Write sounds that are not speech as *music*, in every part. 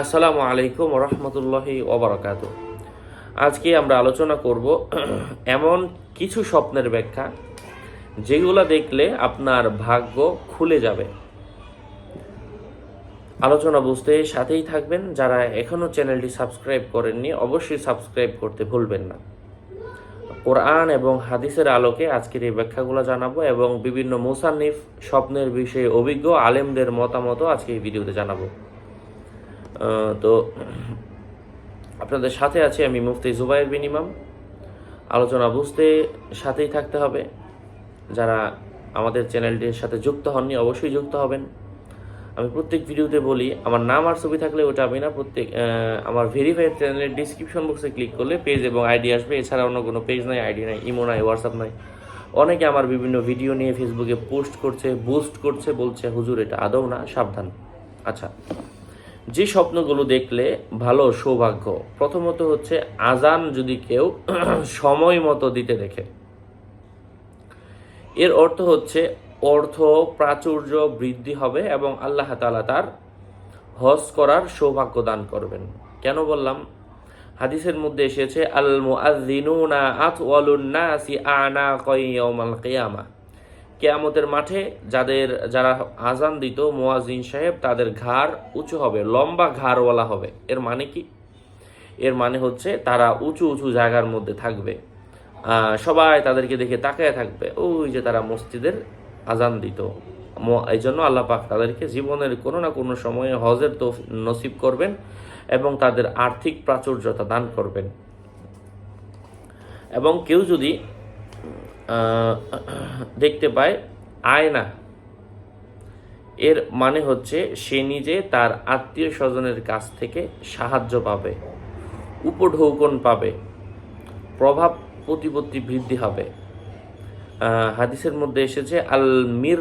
আসসালামু আলাইকুম রহমতুল্লাহি ওবরাকাত আজকে আমরা আলোচনা করব *clears throat* এমন কিছু স্বপ্নের ব্যাখ্যা যেগুলো দেখলে আপনার ভাগ্য খুলে যাবে। আলোচনা বুঝতে সাথেই থাকবেন। যারা এখনও চ্যানেলটি সাবস্ক্রাইব করেননি, অবশ্যই সাবস্ক্রাইব করতে ভুলবেন না। কোরআন এবং হাদিসের আলোকে আজকের এই ব্যাখ্যাগুলো জানাব এবং বিভিন্ন মুসান্নিফ স্বপ্নের বিষয়ে অভিজ্ঞ আলেমদের মতামতও আজকে এই ভিডিওতে জানাব। তো আপনাদের সাথে আছি আমি মুফতি জুবাইর বিন ইমাম। আলোচনা বুঝতে সাথেই থাকতে হবে। যারা আমাদের চ্যানেলটির সাথে যুক্ত হননি, অবশ্যই যুক্ত হবেন। আমি প্রত্যেক ভিডিওতে বলি, আমার নাম আর ছবি থাকলে ওটা আমি না, প্রত্যেক আমার ভেরিফাইড চ্যানেলের ডিসক্রিপশন বক্সে ক্লিক করলে পেজ এবং আইডি আসবে। এছাড়া অন্য কোনো পেজ নাই আইডি নাই ইমো নাই হোয়াটসঅ্যাপ নাই। অনেকে আমার বিভিন্ন ভিডিও নিয়ে ফেসবুকে পোস্ট করছে বুস্ট করছে, বলছে, হুজুর, এটা আদৌ না, সাবধান। আচ্ছা। যে স্বপ্নগুলো দেখলে ভালো সৌভাগ্য, প্রথমত হচ্ছে আজান যদি কেউ *clears throat* সময় মতো দিতে দেখে। এর অর্থ হচ্ছে অর্থ, প্রাচুর্য বৃদ্ধি হবে এবং আল্লাহ তালা তার হজ করার সৌভাগ্য দান করবেন। কেন বললাম? হাদিসের মধ্যে এসেছে আল আনাকা ইয়াউমাল কিয়ামা। কেয়ামতের মাঠে যাদের, যারা আজান দিত মোয়াজিন সাহেব, তাদের ঘাড় উঁচু হবে, লম্বা ঘাড়ওয়ালা হবে। এর মানে কি? এর মানে হচ্ছে তারা উঁচু উঁচু জায়গার মধ্যে থাকবে। সবাই তাদেরকে দেখে তাকায় থাকবে। ওই যে তারা মসজিদের আজান দিত। এই জন্য আল্লাহ পাক তাদেরকে জীবনের কোনো না কোনো সময়ে হজের তো নসিব করবেন এবং তাদের আর্থিক প্রাচুর্যতা দান করবেন। এবং কেউ যদি *clears throat* দেখতে পায় আয়না। এর মানে হচ্ছে সে নিজে তার আত্মীয় স্বজনের কাছ থেকে সাহায্য পাবে, উপঢৌকন পাবে, প্রভাব প্রতিপত্তি বৃদ্ধি হবে। হাদিসের মধ্যে এসেছে, আল মির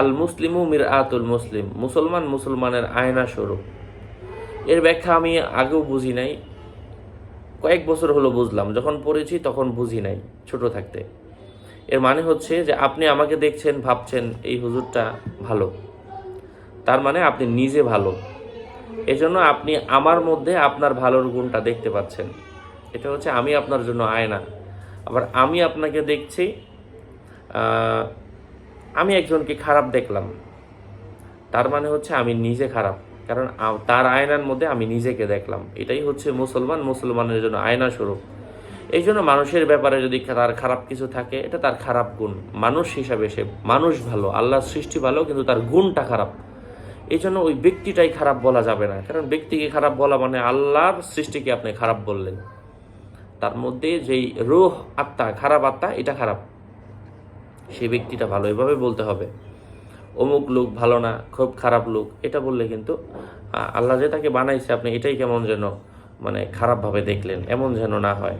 আল মুসলিমু মির আতুল মুসলিম, মুসলমান মুসলমানের আয়না স্বরূপ। এর ব্যাখ্যা আমি আগেও বুঝি নাই, কয়েক বছর হলো বুঝলাম, যখন পড়েছি তখন বুঝি নাই, ছোট থাকতে। এর মানে হচ্ছে যে আপনি আমাকে দেখছেন, ভাবছেন, এই হুজুরটা ভালো। তার মানে আপনি নিজে ভালো। এজন্য আপনি আমার মধ্যে আপনার ভালোর গুণটা দেখতে পাচ্ছেন। এটা হচ্ছে আমি আপনার জন্য আয়না। আবার আমি আপনাকে দেখছি আমি একজনকে খারাপ দেখলাম। তার মানে হচ্ছে আমি নিজে খারাপ। কারণ তার আয়নার মধ্যে আমি নিজেকে দেখলাম। এটাই হচ্ছে মুসলমান, মুসলমানের জন্য আয়না স্বরূপ। এই জন্য মানুষের ব্যাপারে যদি তার খারাপ কিছু থাকে, এটা তার খারাপ গুণ। মানুষ হিসাবে সে মানুষ ভালো, আল্লাহর সৃষ্টি ভালো, কিন্তু তার গুণটা খারাপ। এই জন্য ওই ব্যক্তিটাই খারাপ বলা যাবে না। কারণ ব্যক্তিকে খারাপ বলা মানে আল্লাহর সৃষ্টিকে আপনি খারাপ বললেন। তার মধ্যে যেই রোহ আত্মা, খারাপ আত্মা, এটা খারাপ। সেই ব্যক্তিটা ভালো, এভাবে বলতে হবে। অমুক লোক ভালো না, খুব খারাপ লোক, এটা বললে কিন্তু আল্লাহ যে তাকে বানাইছে, আপনি এটাই কেমন যেন মানে খারাপভাবে দেখলেন, এমন যেন না হয়।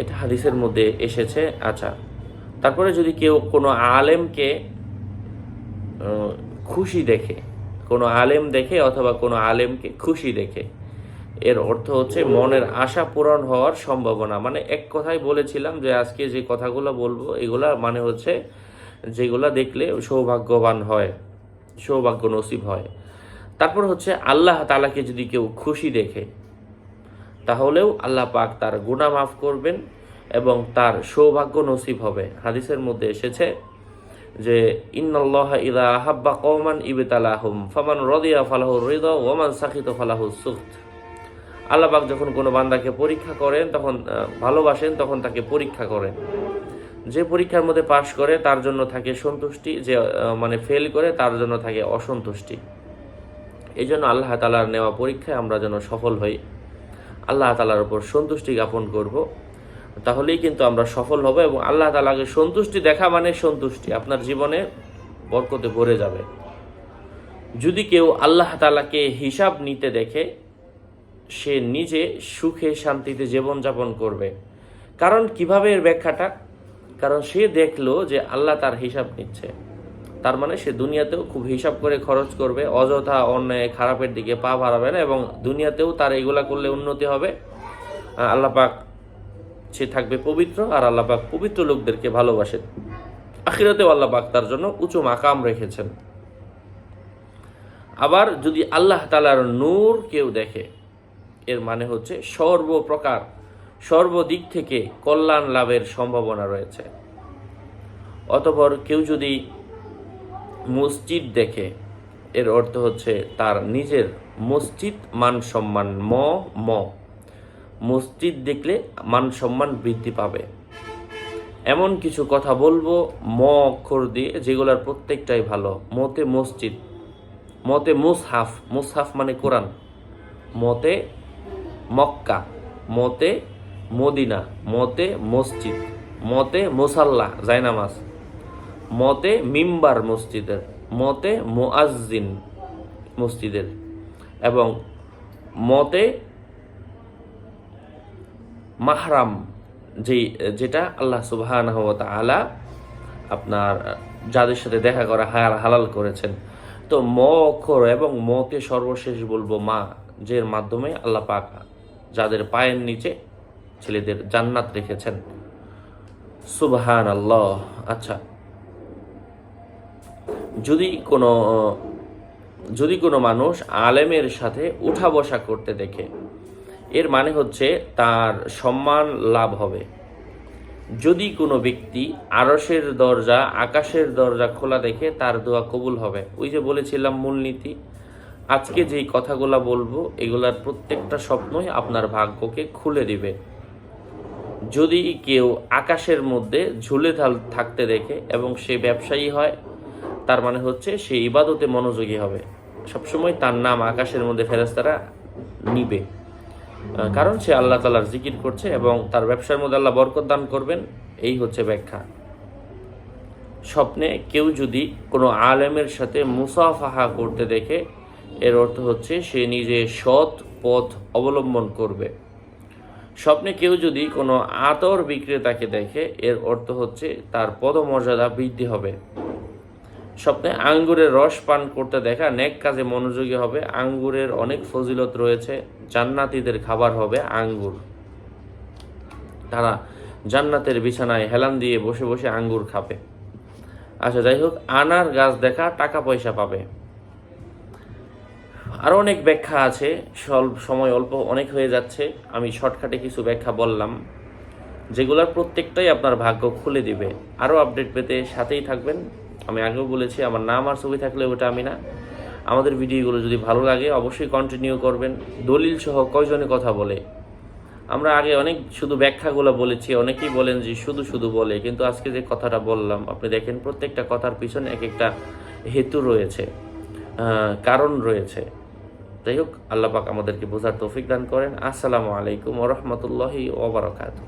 এটা হাদিসের মধ্যে এসেছে আচ্ছা। তারপরে যদি কেউ কোনো আলেমকে খুশি দেখে, কোনো আলেম দেখে অথবা কোনো আলেমকে খুশি দেখে, এর অর্থ হচ্ছে মনের আশা পূরণ হওয়ার সম্ভাবনা। মানে এক কথাই বলেছিলাম যে আজকে যে কথাগুলো বলব, এগুলা মানে হচ্ছে যেগুলা দেখলে সৌভাগ্যবান হয়, সৌভাগ্য নসিব হয়। তারপর হচ্ছে আল্লাহ তালাকে যদি কেউ খুশি দেখে তাহলেও আল্লাহ পাক তার গুনাহ মাফ করবেন এবং তার সৌভাগ্য নসিব হবে। হাদিসের মধ্যে এসেছে যে, ইন্নাল্লাহ ইলা আহাব্বা কওমান ইবতালাহুম, ফামান রাদিয়া ফালাহু রিদা ওয়ামান সাখিত ফালাহু সুখত। আল্লাহ পাক যখন কোনো বান্দাকে পরীক্ষা করেন, তখন ভালোবাসেন, তখন তাকে পরীক্ষা করেন। যে পরীক্ষার মধ্যে পাশ করে, তার জন্য থাকে সন্তুষ্টি, যে মানে ফেল করে, তার জন্য থাকে অসন্তুষ্টি। এই জন্য আল্লাহ তালার নেওয়া পরীক্ষায় আমরা যেন সফল হই। আল্লাহ তালার উপর সন্তুষ্টি জ্ঞাপন করব। তাহলেই কিন্তু আমরা সফল হব এবং আল্লাহ তালাকে সন্তুষ্টি দেখা মানে সন্তুষ্টি। আপনার জীবনে বরকতে ভরে যাবে। যদি কেউ আল্লাহ তালাকে হিসাব নিতে দেখে, সে নিজে সুখে শান্তিতে জীবনযাপন করবে। কারণ কীভাবে এর ব্যাখ্যাটা? কারণ সে দেখল যে আল্লাহ তার হিসাব নিচ্ছে। তার মানে সে দুনিয়াতেও খুব হিসাব করে খরচ করবে অযথা অন্যায় খারাপের দিকে পা বাড়াবে না এবং দুনিয়াতেও তার এগুলা করলে উন্নতি হবে। আহ, আল্লাহ পাক সে থাকবে পবিত্র আর আল্লাহ পাক পবিত্র লোকদেরকে ভালোবাসেন। আখিরাতেও আল্লাহ পাক তার জন্য উঁচু মাকাম রেখেছেন। আবার যদি আল্লাহ তালার নূর কেউ দেখে এর মানে হচ্ছে সর্বপ্রকার সর্বদিক থেকে কল্যাণ লাভের সম্ভাবনা রয়েছে। অতপর কেউ যদি মসজিদ দেখে। এর অর্থ হচ্ছে তার নিজের মসজিদ মান সম্মান ম ম। মসজিদ দেখলে মান সম্মান বৃদ্ধি পাবে। এমন কিছু কথা বলব, ম অক্ষর দিয়ে, যেগুলোর প্রত্যেকটাই ভালো। মতে মসজিদ, মতে মুসহাফ মুসহাফ মানে কোরআন। মতে মক্কা, মতে মদিনা, মতে মসজিদ, মতে মুসাল্লা জায়নামাজ মতে মিম্বার মসজিদের, মতে মুআজ্জিন মসজিদের এবং মতে মাহরাম, যেই, যেটা আল্লাহ সুবহানাহু ওয়া তাআলা আপনার, যাদের সাথে দেখা করা হায়াল হালাল করেছেন। তো ম অক্ষর এবং মতে সর্বশেষ বলব মা, যের মাধ্যমে আল্লাহ পাক যাদের পায়ের নিচে ছেলেদের জান্নাত রেখেছেন। সুবহান আল্লাহ আচ্ছা। যদি কোনো যদি কোনো মানুষ আলেমের সাথে উঠা বসা করতে দেখে, এর মানে হচ্ছে তার সম্মান লাভ হবে। যদি কোনো ব্যক্তি আরসের দরজা, আকাশের দরজা খোলা দেখে তার দোয়া কবুল হবে। ওই যে বলেছিলাম মূলনীতি, আজকে যেই কথাগুলা বলব, এগুলার প্রত্যেকটা স্বপ্নই আপনার ভাগ্যকে খুলে দিবে। যদি কেউ আকাশের মধ্যে ঝুলে থাকতে দেখে এবং সে ব্যবসায়ী হয় তার মানে হচ্ছে সে ইবাদতে মনোযোগী হবে। সবসময় তার নাম আকাশের মধ্যে ফেরেস্তারা নিবে। কারণ সে আল্লাহ তালার জিকির করছে এবং তার ব্যবসার মধ্যে আল্লাহ বরকত দান করবেন, এই হচ্ছে ব্যাখ্যা। স্বপ্নে কেউ যদি কোনো আলেমের সাথে মুসাফাহা করতে দেখে, এর অর্থ হচ্ছে সে নিজে সৎ পথ অবলম্বন করবে। স্বপ্নে কেউ যদি কোনো আতর বিক্রেতাকে দেখে, এর অর্থ হচ্ছে তার পদমর্যাদা বৃদ্ধি হবে। স্বপ্নে আঙ্গুরের রস পান করতে দেখা নেক কাজে মনোযোগী হবে। আঙ্গুরের অনেক ফজিলত রয়েছে। জান্নাতীদের খাবার হবে আঙ্গুর। তারা জান্নাতের বিছানায় হেলান দিয়ে বসে বসে আঙ্গুর খাবে। আচ্ছা যাই হোক, আনার গাছ দেখা, টাকা পয়সা পাবে। আরও অনেক ব্যাখ্যা আছে। স্বল্প সময় অল্প অনেক হয়ে যাচ্ছে। আমি শর্টকাটে কিছু ব্যাখ্যা বললাম। যেগুলোর প্রত্যেকটাই আপনার ভাগ্য খুলে দিবে। আরও আপডেট পেতে সাথেই থাকবেন। আমি আগেও বলেছি, আমার নাম আর ছবি থাকলে ওটা আমি না। আমাদের ভিডিওগুলো যদি ভালো লাগে, অবশ্যই কন্টিনিউ করবেন। দলিল সহ কয়জনে কথা বলে? আমরা আগে অনেক শুধু ব্যাখ্যাগুলো বলেছি, অনেকেই বলেন যে শুধু শুধু বলে, কিন্তু আজকে যে কথাটা বললাম, আপনি দেখেন প্রত্যেকটা কথার পিছনে এক একটা হেতু রয়েছে কারণ রয়েছে। যাই হোক, আল্লাহ পাক আমাদেরকে বোঝার তৌফিক দান করেন। আসসালামু আলাইকুম ওরহমতুল্লাহি ওবরাকাতু